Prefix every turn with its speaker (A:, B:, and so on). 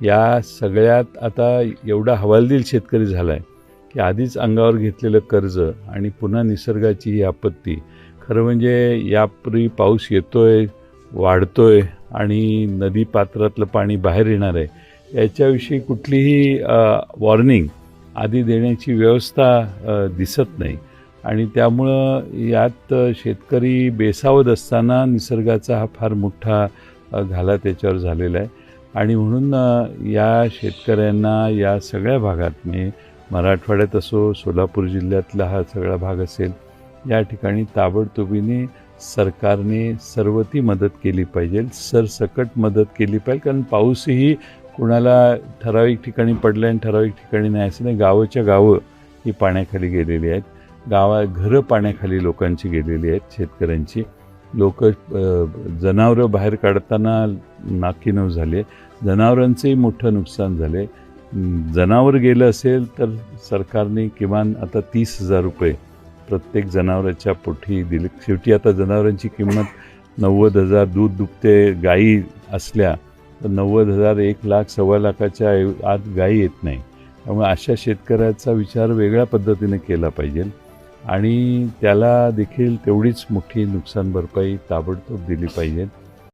A: या सगळ्यात आता एवढा हवालदिल शेतकरी झाला आहे की आधीच अंगावर घेतलेलं कर्ज आणि पुन्हा निसर्गाची ही आपत्ती खरं म्हणजे यापूर्वी पाऊस येतोय वाढतोय आणि नदी पात्रातलं पाणी बाहेर येणार आहे याच्याविषयी कुठलीही वॉर्निंग आधी देण्याची व्यवस्था दिसत नाही. आणि त्यामुळं यात शेतकरी बेसावत असताना निसर्गाचा हा फार मोठा घाला त्याच्यावर झालेला आहे. आणि म्हणून या शेतकऱ्यांना या सगळ्या भागात मराठवाड्यात असो सोलापूर जिल्ह्यातला हा सगळा भाग असेल या ठिकाणी ताबडतोबीने सरकारने सर्व ती मदत केली पाहिजे सरसकट मदत केली पाहिजे कारण पाऊसही कुणाला ठराविक ठिकाणी पडलं आणि ठराविक ठिकाणी नाही असं नाही. गावाच्या गावं ही पाण्याखाली गेलेली आहेत. गावा घरं पाण्याखाली लोकांची गेलेली आहेत शेतकऱ्यांची. लोक जनावरं बाहेर काढताना नाकीनव झाले. जनावरांचंही मोठं नुकसान झाले. जनावर गेलं असेल तर सरकारने किमान आता तीस हजार रुपये प्रत्येक जनावराच्या पोठी दिले. शेवटी आता जनावरांची किंमत नव्वद हजार दूध दुभते गायी असल्या तर नव्वद हजार एक लाख सव्वा लाखाच्या आत गायी येत नाही. त्यामुळे अशा शेतकऱ्याचा विचार वेगळ्या पद्धतीने केला पाहिजे. आणि त्याला देखील तेवढीच मोठी नुकसान भरपाई ताबडतोब दिली पाहिजे.